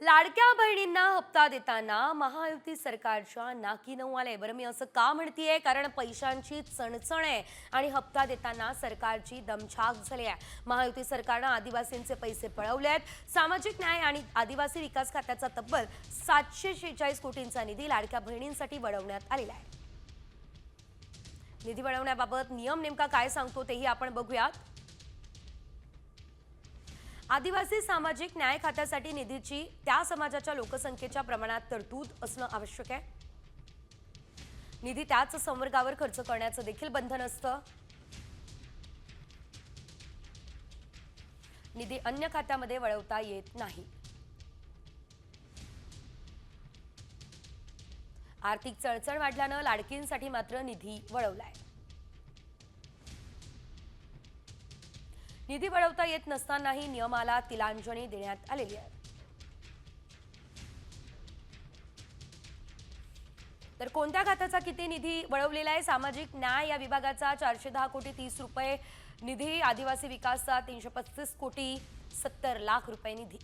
लाडक्या बहिणींना हप्ता देताना महायुती सरकारच्या नाकी नऊ आले बरं मी असं का म्हणतीये? कारण पैशांची चणचण आहे आणि हप्ता देताना सरकारची दमछाक झाली आहे. महायुती सरकारनं आदिवासींचे पैसे पळवले आहेत. सामाजिक न्याय आणि आदिवासी विकास खात्याचा तब्बल सातशे शेहेचाळीस कोटींचा निधी लाडक्या बहिणींसाठी वळवण्यात आलेला आहे. निधी वळवण्याबाबत नियम नेमका काय सांगतो तेही आपण बघूयात. आदिवासी सामाजिक न्याय खात्यासाठी निधीची त्या समाजाच्या लोकसंख्येच्या प्रमाणात तरतूद असणं आवश्यक आहे. निधी त्याच संवर्गावर खर्च करण्याचं देखील बंधन असतं. निधी अन्य खात्यामध्ये वळवता येत नाही. आर्थिक चळचळ वाढल्यानं लाडकींसाठी मात्र निधी वळवलाय. निधी वळवता येत नसतानाही नियमाला तिलांजली देण्यात आलेली आहे. तर कोणत्या खात्याचा किती निधी वळवलेला आहे? सामाजिक न्याय या विभागाचा चारशे दहा कोटी तीस रुपये निधी आदिवासी विकासचा तीनशे पस्तीस कोटी सत्तर लाख रुपये निधी.